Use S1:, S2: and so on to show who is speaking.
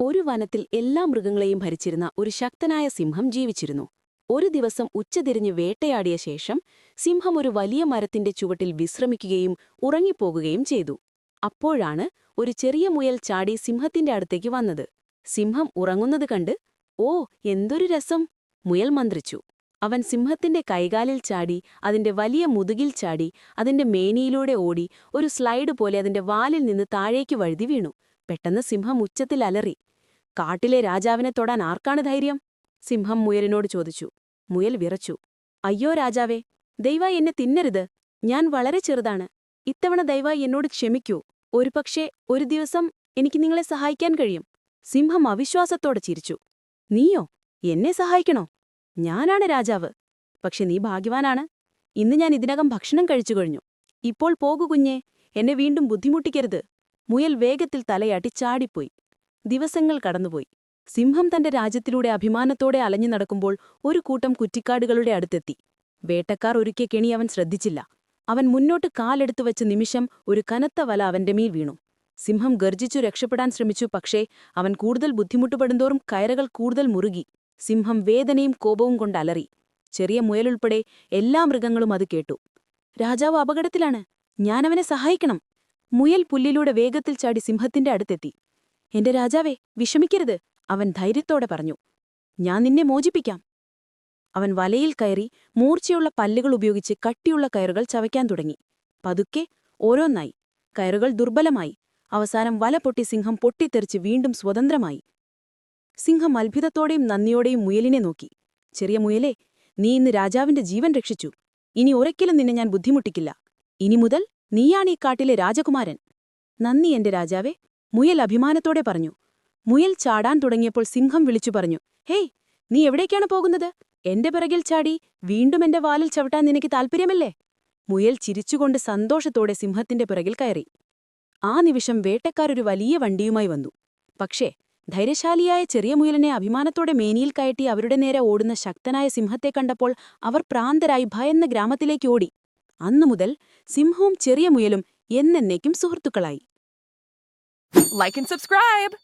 S1: ഒരു വനത്തിൽ എല്ലാ മൃഗങ്ങളെയും ഭരിച്ചിരുന്ന ഒരു ശക്തനായ സിംഹം ജീവിച്ചിരുന്നു. ഒരു ദിവസം ഉച്ചതിരിഞ്ഞ് വേട്ടയാടിയ ശേഷം സിംഹം ഒരു വലിയ മരത്തിന്റെ ചുവട്ടിൽ വിശ്രമിക്കുകയും ഉറങ്ങിപ്പോകുകയും ചെയ്തു. അപ്പോഴാണ് ഒരു ചെറിയ മുയൽ ചാടി സിംഹത്തിന്റെ അടുത്തേക്ക് വന്നത്. സിംഹം ഉറങ്ങുന്നത് കണ്ട് ഓ എന്തൊരു രസം! മുയൽ മന്ത്രിച്ചു. അവൻ സിംഹത്തിന്റെ കൈകാലിൽ ചാടി അതിന്റെ വലിയ മുതുകിൽ ചാടി അതിന്റെ മേനിയിലൂടെ ഓടി ഒരു സ്ലൈഡ് പോലെ അതിന്റെ വാലിൽ നിന്ന് താഴേക്ക് വഴുതി വീണു. പെട്ടെന്ന് സിംഹം ഉച്ചത്തിൽ അലറി. കാട്ടിലെ രാജാവിനെ തൊടാൻ ആർക്കാണ് ധൈര്യം? സിംഹം മുയലിനോട് ചോദിച്ചു. മുയൽ വിറച്ചു. അയ്യോ രാജാവേ ദയവായി എന്നെ തിന്നരുത്. ഞാൻ വളരെ ചെറുതാണ്. ഇത്തവണ ദയവായി എന്നോട് ക്ഷമിക്കൂ. ഒരുപക്ഷേ ഒരു ദിവസം എനിക്ക് നിങ്ങളെ സഹായിക്കാൻ കഴിയും. സിംഹം അവിശ്വാസത്തോടെ ചിരിച്ചു. നീയോ? എന്നെ സഹായിക്കണോ? ഞാനാണ് രാജാവ്. പക്ഷെ നീ ഭാഗ്യവാനാണ്. ഇന്ന് ഞാൻ ഇതിനകം ഭക്ഷണം കഴിച്ചു കഴിഞ്ഞു. ഇപ്പോൾ പോകു കുഞ്ഞേ എന്നെ വീണ്ടും ബുദ്ധിമുട്ടിക്കരുത്. മുയൽ വേഗത്തിൽ തലയാട്ടി ചാടിപ്പോയി. ദിവസങ്ങൾ കടന്നുപോയി. സിംഹം തന്റെ രാജ്യത്തിലൂടെ അഭിമാനത്തോടെ അലഞ്ഞു നടക്കുമ്പോൾ ഒരു കൂട്ടം കുറ്റിക്കാടുകളുടെ അടുത്തെത്തി. വേട്ടക്കാർ ഒരുക്കിയ കെണി അവൻ ശ്രദ്ധിച്ചില്ല. അവൻ മുന്നോട്ട് കാലെടുത്തു വച്ച നിമിഷം ഒരു കനത്ത വല അവന്റെ മേൽ വീണു. സിംഹം ഗർജിച്ചു രക്ഷപ്പെടാൻ ശ്രമിച്ചു പക്ഷേ അവൻ കൂടുതൽ ബുദ്ധിമുട്ടുപെടുന്തോറും കയറുകൾ കൂടുതൽ മുറുകി. സിംഹം വേദനയും കോപവും കൊണ്ട് അലറി. ചെറിയ മുയലുൾപ്പെടെ എല്ലാ മൃഗങ്ങളും അത് കേട്ടു. രാജാവ് അപകടത്തിലാണ്. ഞാനവനെ സഹായിക്കണം. മുയൽ പുല്ലിലൂടെ വേഗത്തിൽ ചാടി സിംഹത്തിന്റെ അടുത്തെത്തി. എന്റെ രാജാവേ വിഷമിക്കരുത് അവൻ ധൈര്യത്തോടെ പറഞ്ഞു. ഞാൻ നിന്നെ മോചിപ്പിക്കാം. അവൻ വലയിൽ കയറി മൂർച്ചയുള്ള പല്ലുകൾ ഉപയോഗിച്ച് കട്ടിയുള്ള കയറുകൾ ചവയ്ക്കാൻ തുടങ്ങി. പതുക്കെ ഓരോന്നായി. കയറുകൾ ദുർബലമായി. അവസാനം വല പൊട്ടി സിംഹം പൊട്ടിത്തെറിച്ച് വീണ്ടും സ്വതന്ത്രമായി. സിംഹം അത്ഭുതത്തോടെയും നന്ദിയോടെയും മുയലിനെ നോക്കി. ചെറിയ മുയലേ നീ ഇന്ന് രാജാവിന്റെ ജീവൻ രക്ഷിച്ചു. ഇനി ഒരിക്കലും നിന്നെ ഞാൻ ബുദ്ധിമുട്ടിക്കില്ല. ഇനി മുതൽ നീയാണ് കാട്ടിലെ രാജകുമാരൻ. നന്ദി എന്റെ രാജാവേ. മുയൽ അഭിമാനത്തോടെ പറഞ്ഞു. മുയൽ ചാടാൻ തുടങ്ങിയപ്പോൾ സിംഹം വിളിച്ചു പറഞ്ഞു ഹേയ് നീ എവിടേക്കാണ് പോകുന്നത്? എന്റെ പിറകിൽ ചാടി വീണ്ടും എന്റെ വാലിൽ ചവിട്ടാൻ നിനക്ക് താൽപ്പര്യമല്ലേ? മുയൽ ചിരിച്ചുകൊണ്ട് സന്തോഷത്തോടെ സിംഹത്തിന്റെ പിറകിൽ കയറി. ആ നിമിഷം വേട്ടക്കാരൊരു വലിയ വണ്ടിയുമായി വന്നു. പക്ഷേ ധൈര്യശാലിയായ ചെറിയ മുയലിനെ അഭിമാനത്തോടെ മേനിയിൽ കയറ്റി അവരുടെ നേരെ ഓടുന്ന ശക്തനായ സിംഹത്തെ കണ്ടപ്പോൾ അവർ പ്രാന്തരായി ഭയന്ന ഗ്രാമത്തിലേക്ക് ഓടി. അന്നുമുതൽ സിംഹവും ചെറിയ മുയലും എന്നേക്കും സുഹൃത്തുക്കളായി.
S2: Like and subscribe.